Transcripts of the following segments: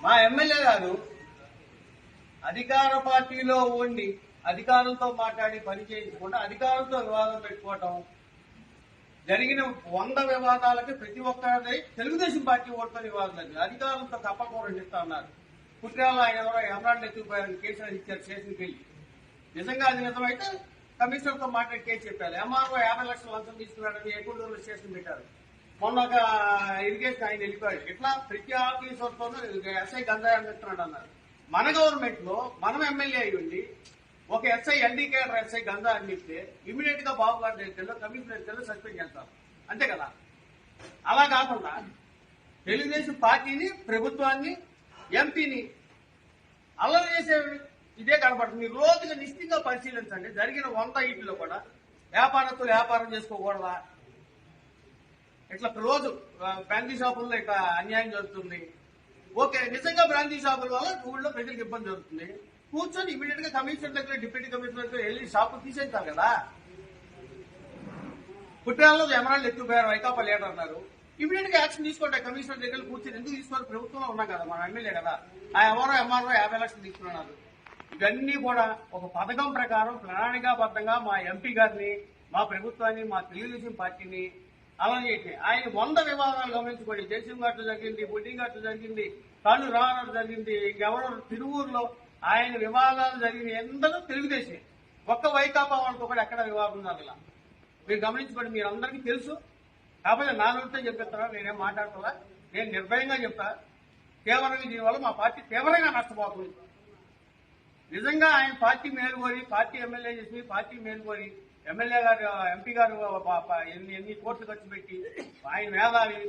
మా ఎమ్మెల్యే గారు అధికార పార్టీలో ఉండి అధికారులతో మాట్లాడి పని చేయించకుండా అధికారులతో వివాదం పెట్టుకోవటం జరిగిన వంద వివాదాలకి ప్రతి ఒక్కరి తెలుగుదేశం పార్టీ ఓటుతో వివాదం జరిగింది అధికారులతో తప్పకుండా ఇస్తా ఉన్నారు. కుట్రాలు ఆయన ఎవరో ఎమరాల్డ్ ఎత్తుకుపోయారని కేసు ఇచ్చారు స్టేషన్కి వెళ్ళి. నిజంగా అది నిజమైతే కమిషనర్తో మాట్లాడి కేసు చెప్పారు ఎంఆర్ఓ యాభై లక్షల లంచం తీసుకున్నాడని ఏకూడూరు స్టేషన్ పెట్టారు? మొన్న ఒక ఇరిగేషన్ ఆయన వెళ్ళిపోయాడు. ఇట్లా ప్రతి ఆఫీసర్తోనూ ఎస్ఐ గంజాయి అందిస్తున్నాడు అన్నారు. మన గవర్నమెంట్లో మనం ఎమ్మెల్యే అయి ఉండి ఒక ఎస్ఐ ఎన్డీ కేడర్ ఎస్ఐ గంజా అందిస్తే ఇమీడియట్గా బాబు గారి దగ్గరలో కమిషనర్ దగ్గర సస్పెండ్ చేస్తారు అంతే కదా? అలా కాకుండా తెలుగుదేశం పార్టీని ప్రభుత్వాన్ని ఎంపీని అల్లరి చేసే ఇదే కనపడుతుంది. మీరు రోజుగా నిశ్చితంగా పరిశీలించండి. జరిగిన వంద ఇంటిలో కూడా వ్యాపారస్తులు వ్యాపారం చేసుకోకూడదా? ఇట్లా రోజు ఆ, బ్రాందీ షాపుల్లో ఇట్లా అన్యాయం జరుగుతుంది. ఓకే నిజంగా బ్రాందీ షాపుల వల్ల ఊళ్ళో ప్రజలకు ఇబ్బంది జరుగుతుంది. కూర్చొని ఇమీడియట్గా కమిషనర్ దగ్గర డిప్యూటీ కమిషనర్ దగ్గర వెళ్ళి షాపు తీసేస్తారు కదా. కుట్రాల్లో ఎమరాళ్ళు ఎత్తుపోయారు వైకాపా లీడర్ అన్నారు. ఇమీడియట్గా యాక్షన్ తీసుకుంటే కమిషనర్ దగ్గర కూర్చొని ఎందుకు తీసుకోవాలి ప్రభుత్వంలో ఉన్నాం కదా మన ఎమ్మెల్యే కదా. ఆ ఎవరో ఎంఆర్ఓ యాభై లక్షలు తీసుకున్నారు. ఇవన్నీ కూడా ఒక పథకం ప్రకారం ప్రణాళికాబద్ధంగా మా ఎంపీ గారిని మా ప్రభుత్వాన్ని మా తెలుగుదేశం పార్టీని అలా చేసి ఆయన వంద వివాదాలు గమనించుకోండి జయసింగ్ ఘాట్లు జరిగింది బుడ్డింగ్ ఘాట్లు జరిగింది కళ్ళు రావడం జరిగింది ఇంకెవరో తిరువూరులో ఆయన వివాదాలు జరిగిన ఎందరో తెలుగుదేశం. ఒక్క వైకాపా వాళ్ళతో కూడా ఎక్కడ వివాదం జరగల. మీరు గమనించబడి మీరు అందరికీ తెలుసు. కాబట్టి నా నోటితో చెప్పేస్తారా? నేనేం మాట్లాడుతున్నా నేను నిర్భయంగా చెప్తా. తీవ్రంగా దీనివల్ల మా పార్టీ తీవ్రంగా నష్టపోతుంది. నిజంగా ఆయన పార్టీ మేలుకొని పార్టీ ఎమ్మెల్యే చేసి పార్టీ మేలుకొని ఎమ్మెల్యే గారు ఎంపీ గారు ఎన్ని ఎన్ని కోట్లు ఖర్చు పెట్టి ఆయన మేధావి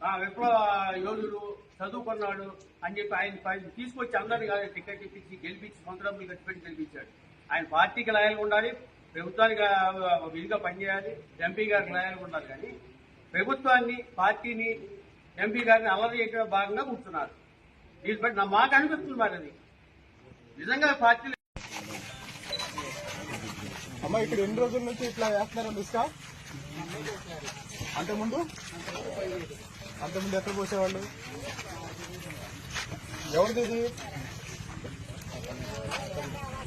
ఆ, విప్లవ యోధుడు చదువుకున్నాడు అని చెప్పి ఆయన తీసుకొచ్చి అందరినీ కాదు టికెట్ ఇప్పించి గెలిపించి సొంత డబ్బులు ఖర్చు పెట్టి గెలిపించాడు. ఆయన పార్టీకి లాయల్గా ఉండాలి ప్రభుత్వానికి విధిగా పనిచేయాలి ఎంపీ గారికి లాయల్గా ఉండాలి కానీ ప్రభుత్వాన్ని పార్టీని ఎంపీ గారిని అల్లరి చేయడం భాగంగా కూర్చున్నారు. దీన్ని బట్టి నా మాట అనిపిస్తుంది మరి అది. నిజంగా పార్టీలు అమ్మా ఇక్కడ ఎన్ని రోజుల నుంచి ఇట్లా వేస్తున్నారు ఇసుక అంతకుముందు? అంతకుముందు ముందు ఎక్కడ పోసేవాళ్ళు ఎవరిది ఇది?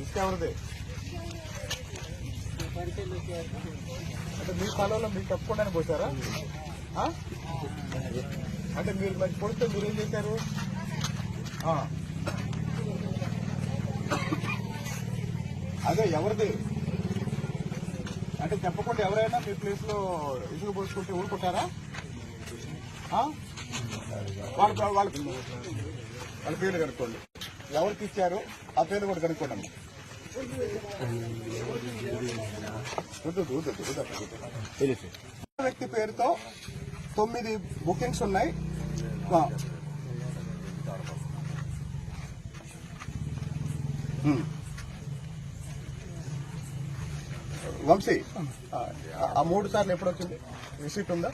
ఇసుక ఎవరిది? అంటే మీ కాలంలో మీకు తప్పకుండానే పోసారా అంటే మీరు మరి పొడితే మీరేం చేశారు? అదే ఎవరిది? అంటే చెప్పకుండా ఎవరైనా మీ ప్లేస్లో ఇసుక పోసుకుంటే ఊరుకుంటారా? వాళ్ళ వాళ్ళ వాళ్ళ పేర్లు కనుక్కోండి. ఎవరికి ఇచ్చారు ఆ పేర్లు కూడా కనుక్కోండి. వ్యక్తి పేరుతో తొమ్మిది బుకింగ్స్ ఉన్నాయి. ఆ. వంశీ ఆ, మూడు సార్లు ఎప్పుడు వచ్చింది? రిసీప్ట్ ఉందా?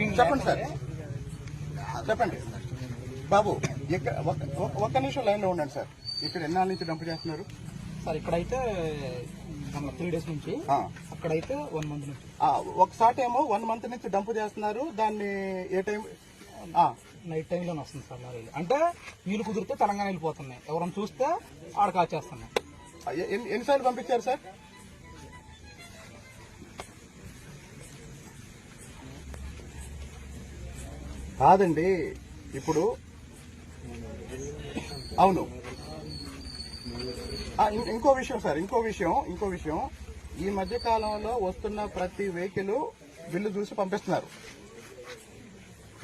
చెప్పండి సార్. చెప్పండి. బాబు ఒక్క- నిమిషం లైన్లో ఉండండి సార్. ఇక్కడ ఎన్నాళ్ళ నుంచి డంప్ చేస్తున్నారు? సార్ ఇక్కడైతే మన త్రీ డేస్ నుంచి అక్కడైతే వన్ మంత్ నుంచి. ఒకసారి ఏమో వన్ మంత్ నుంచి డంప్ చేస్తున్నారు. దాన్ని ఏ టైం నైట్ టైంలోనే వస్తుంది సార్ లారీలు. అంటే వీలు కుదిరితే తెలంగాణ వెళ్ళిపోతున్నాయి. ఎవరైనా చూస్తే ఆడ కాచేస్తున్నాయి ఎన్ని- ఎన్నిసార్లు పంపించారు సార్? కాదండి ఇప్పుడు అవును. ఇంకో విషయం సార్ ఇంకో విషయం ఇంకో విషయం. ఈ మధ్య కాలంలో వస్తున్న ప్రతి వెహికల్ బిల్లు చూసి పంపిస్తున్నారు.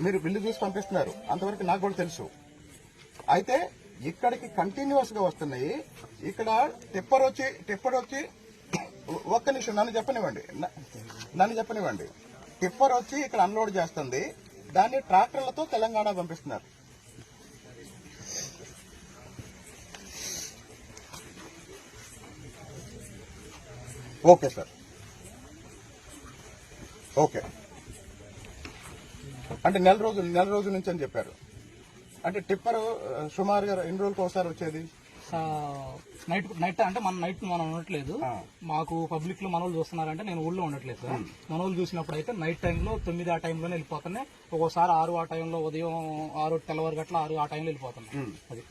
మీరు బిల్లు చూసి పంపిస్తున్నారు. అంతవరకు నాకు కూడా తెలుసు. అయితే ఇక్కడికి కంటిన్యూస్గా వస్తున్నాయి. ఇక్కడ టిప్పర్ వచ్చి టిప్పర్ వచ్చి ఒక్క నిమిషం నన్ను చెప్పనివ్వండి. నన్ను చెప్పనివ్వండి. టిప్పర్ వచ్చి ఇక్కడ అన్లోడ్ చేస్తుంది. దాన్ని ట్రాక్టర్లతో తెలంగాణ పంపిస్తున్నారు. Okay sir. ఓకే. అంటే నెల రోజులు నెల రోజుల నుంచి అని చెప్పారు. అంటే టిప్పర్ సుమారుగా ఎన్ని రోజులకు ఒకసారి వచ్చేది? నైట్ నైట్ అంటే మన నైట్ మనం ఉండట్లేదు. మాకు పబ్లిక్లో మనోళ్ళు చూస్తున్నారంటే నేను ఊళ్ళో ఉండట్లేదు సార్ మనోళ్ళు చూసినప్పుడు అయితే నైట్ టైంలో తొమ్మిది ఆ టైంలోనే వెళ్ళిపోతున్నాయి. ఒక్కోసారి ఆరు ఆ టైంలో ఉదయం ఆరు తెల్లవారు గట్ల ఆరు ఆ టైంలో వెళ్ళిపోతున్నాయి. అది.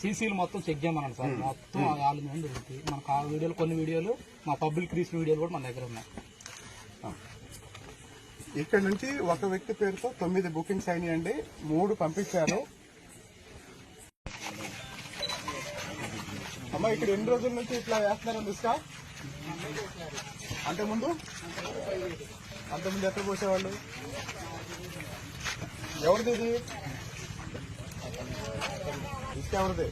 సీసీలు మొత్తం చెక్ చేయమన్నాను సార్. మొత్తం వాళ్ళు మంది దొరుకుతాయి మనకు ఆ వీడియోలు కొన్ని వీడియోలు మా పబ్లిక్ రీస్ వీడియోలు కూడా మన దగ్గర ఉన్నాయి. ఇక్కడ నుంచి ఒక వ్యక్తి పేరుతో తొమ్మిది బుకింగ్స్ అయినాయండి. మూడు పంపించారు. అమ్మ ఇక్కడ ఎన్ని రోజుల నుంచి ఇట్లా వేస్తున్నారు ఇసుక? అంతకుముందు? ముందు అంతకుముందు ఎక్కడ పోసేవాళ్ళు? ఎవరిది ఇది? ఇసుక ఎవరిది?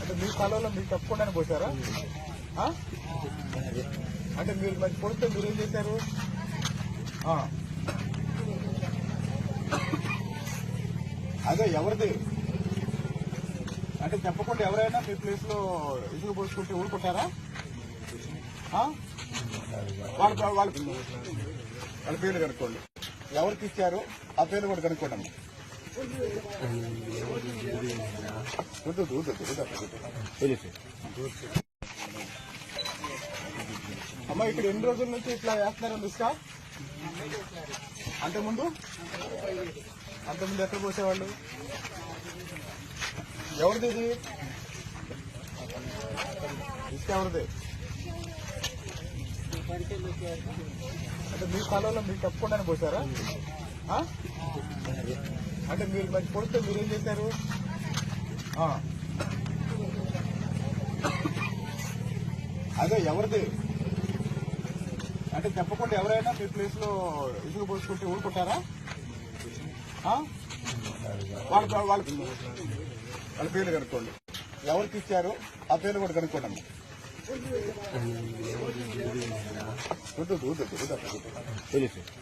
అంటే మీ స్థలంలో మీరు తప్పకుండానే పోసారా? అంటే మీరు మరి పొడితే ఏం చేశారు? అదే ఎవరిది? అంటే చెప్పకుండా ఎవరైనా మీ ప్లేస్లో ఇసుక పోసుకుంటే ఊరుకుంటారా వాళ్ళ వాళ్ళ వాళ్ళ పేర్లు కనుక్కోండి. ఎవరికి ఇచ్చారు? ఆ పేర్లు కూడా కనుక్కోండి అమ్మా. వద్దు, అమ్మా ఇక్కడ ఎన్ని రోజుల నుంచి ఇట్లా వేస్తున్నారా ఇసుక అంతకుముందు? ముందు అంతకుముందు ఎక్కడ పోసేవాళ్ళు? ఎవరిది ఇది? ఇసుక ఎవరిది? అంటే మీ కాలంలో మీరు తప్పకుండా పోసారా? అంటే మీరు మరి పొడితే మీరేం చేశారు? అదే ఎవరిది? అంటే చెప్పకుండా ఎవరైనా మీ ప్లేస్లో ఇసుక పోసుకుంటే ఊరుకుంటారా? వాళ్ళ వాళ్ళ వాళ్ళ పేర్లు కనుక్కోండి. ఎవరికి ఇచ్చారు ఆ పేర్లు కూడా కనుక్కోండి అమ్మా. వద్దు,